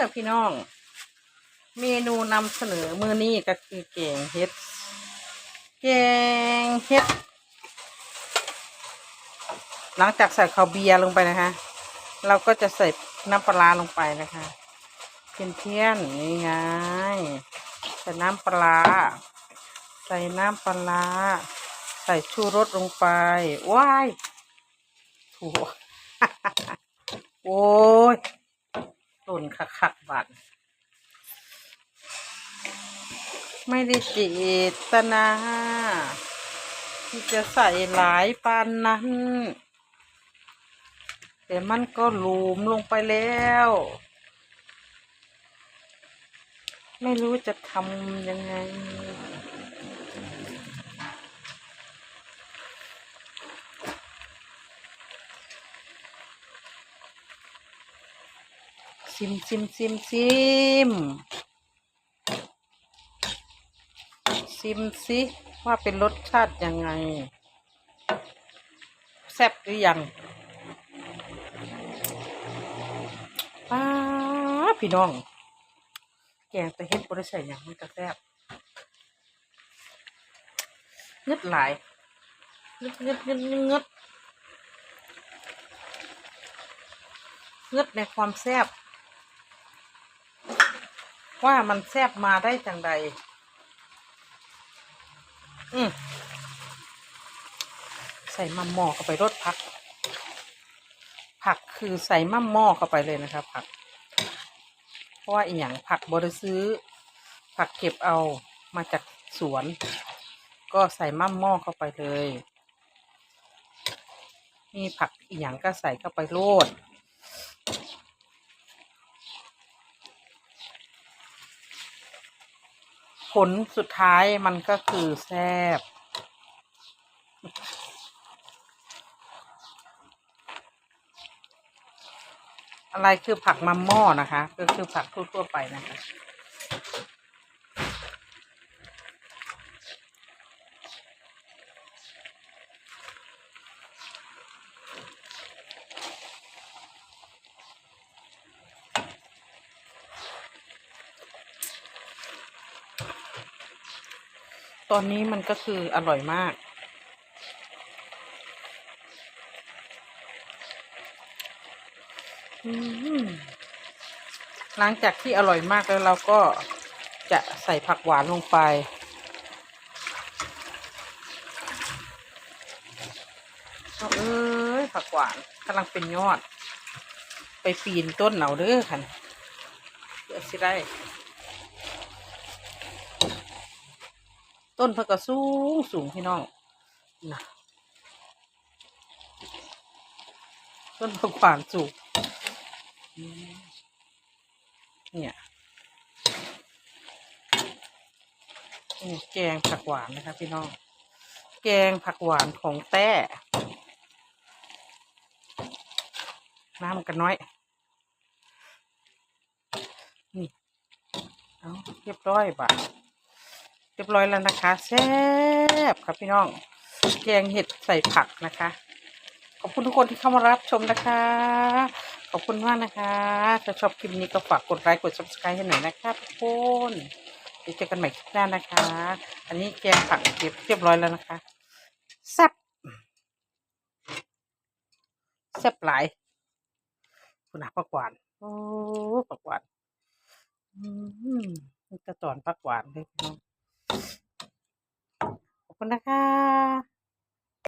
อพี่น้อง เมนูนำเสนอมือนี้ก็คือแกงเห็ด แกงเห็ด หลังจากใส่ข้าวเบียร์ลงไปนะคะ เราก็จะใส่น้ำปลาลงไปนะคะเพียนเพียนๆนี่ไงใส่น้ำปลา ใส่น้ำปลา ใส่ชูรสลงไป ว้ายถูกโอ้ย ตุนคักคักๆบัดไม่ได้เจตนาที่จะใส่หลายปานนั้น แต่มันก็หลุมลงไปแล้ว ไม่รู้จะทำยังไง ซิมซิมซิมซิมซิมซิว่าเป็นรสชาติยังไง แซ่บหรือยังป้าพี่น้อง แกงแต่เฮ็ดบริใส่ยังมันก็แซ่บเงึดหลายเงึดเงึดเงึดเงึดเงึดเงึดในความแซ่บ ว่ามันแซบมาได้จังใด อืมใส่มะม่อเข้าไปรสผัก ผักคือใส่มะม่อเข้าไปเลยนะครับ ผัก เพราะว่าอีหยังผักบริซื้อ ผักเก็บเอามาจากสวน ก็ใส่มะม่อเข้าไปเลย มีผักอีหยังก็ใส่เข้าไปโลด ลสุดท้ายมันก็คือแซ่บอะไรคือผักมัมหม้อนะคะ ก็คือผักทั่วๆไปนะคะ ตอนนี้มันก็คืออร่อยมาก หลังจากที่อร่อยมากแล้วเราก็จะใส่ผักหวานลงไป เอ้ยผักหวานกำลังเป็นยอด ไปปีนต้นเหนาเด้อค่ะเพื่อสิได้ ต้นเพิ่นก็สูงสูงพี่น้องนะต้นผักหวานสูงเนี่ยนี่แกงผักหวานนะคะพี่น้อง แกงผักหวานของแต้น้ำกันน้อย นี่ เอาเรียบร้อยบ่ะ เรียบร้อยแล้วนะคะแซ่บครับพี่น้องแกงเห็ดใส่ผักนะคะ ขอบคุณทุกคนที่เข้ามารับชมนะคะ ขอบคุณมากนะคะ ถ้าชอบคลิปนี้ก็ฝากกดไลค์กด subscribe ให้หน่อยนะคะทุกคนเดี๋ยวเจอกันใหม่คลิปหน้านะคะ อันนี้แกงผักเก็บเรียบร้อยแล้วนะคะแซ่บแซ่บหลายคุณอาผักหวานโอ้ผักหวาน อืมกระตอนผักหวานเลยพี่น้อง คุณนะคะ